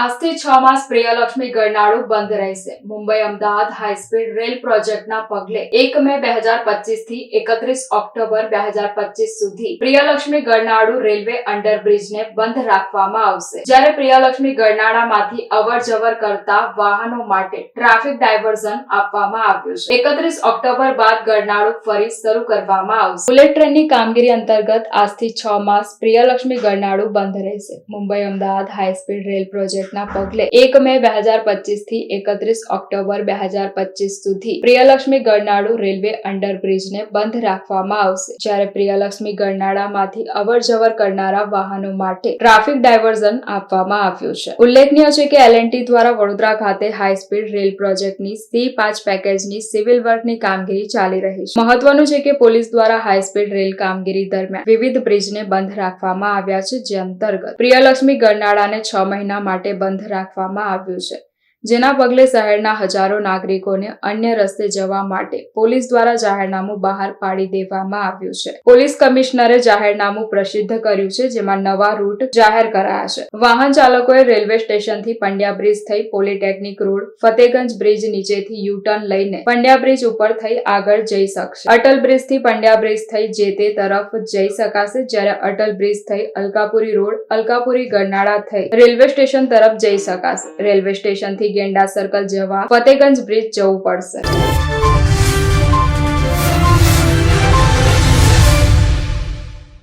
આજથી છ માસ પ્રિયલક્ષ્મી ગરનાળું બંધ રહેશે. મુંબઈ અમદાવાદ હાઈસ્પીડ રેલ પ્રોજેક્ટના પગલે એક મે બે હજાર પચીસથી એકત્રીસ ઓક્ટોબર બે હજાર પચીસ સુધી પ્રિયલક્ષ્મી ગરનાળું રેલવે અંડરબ્રિજને બંધ રાખવામાં આવશે. જ્યારે પ્રિયલક્ષ્મી ગરનાળામાંથી અવર જવર કરતા વાહનો માટે ટ્રાફિક ડાયવર્ઝન આપવામાં આવ્યું છે. એકત્રીસ ઓક્ટોબર બાદ ગરનાળું ફરી શરૂ કરવામાં આવશે. બુલેટ ટ્રેનની કામગીરી અંતર્ગત આજથી છ માસ પ્રિયલક્ષ્મી ગરનાળું બંધ રહેશે. મુંબઈ અમદાવાદ હાઈસ્પીડ રેલ પ્રોજેક્ટના પગલે એક મે બે હજાર પચીસથી એકત્રીસ ઓક્ટોબર બે હજાર પચીસ સુધી પ્રિયલક્ષ્મી ગરનાળુ રેલવે અંડરબ્રિજને બંધ રાખવામાં આવશે. જ્યારે પ્રિયલક્ષ્મી ગરનાળામાંથી અવર જવર કરનારા વાહનો માટે ટ્રાફિક ડાયવર્ઝન આપવામાં આવ્યું છે. ઉલ્લેખનીય છે કે એલએનટી દ્વારા વડોદરા ખાતે હાઈસ્પીડ રેલ પ્રોજેક્ટની સી પાંચ પેકેજની સિવિલ વર્કની કામગીરી ચાલી રહી છે. મહત્વનું છે કે પોલીસ દ્વારા હાઈસ્પીડ રેલ કામગીરી દરમિયાન વિવિધ બ્રિજને બંધ રાખવામાં આવ્યા છે જે અંતર્ગત પ્રિયલક્ષ્મી ગરનાળાને છ મહિના માટે બંધ રાખવામાં આવ્યું છે. જેના પગલે શહેરના હજારો નાગરિકોને અન્ય રસ્તે જવા માટે પોલીસ દ્વારા જાહેરનામું બહાર પાડી દેવામાં આવ્યું છે. પોલીસ કમિશનરે જાહેરનામું પ્રસિદ્ધ કર્યું છે, જેમાં નવા રૂટ જાહેર કરાયા છે. વાહન ચાલકોએ રેલવે સ્ટેશનથી પંડ્યા બ્રિજ થઈ પોલિટેકનિક રોડ, ફતેગંજ બ્રિજ નીચેથી યુટર્ન લઈને પંડ્યા બ્રિજ ઉપર થઈ આગળ જઈ શકશે. અટલ બ્રિજથી પંડ્યા બ્રિજ થઈ જે તે તરફ જઈ શકાશે, જ્યારે અટલ બ્રિજ થઈ અલકાપુરી રોડ, અલકાપુરી ગરનાળા થઈ રેલવે સ્ટેશન તરફ જઈ શકાશે. રેલવે સ્ટેશનથી ગેંડા સર્કલ જવા ફતેગંજ બ્રિજ જવું પડશે.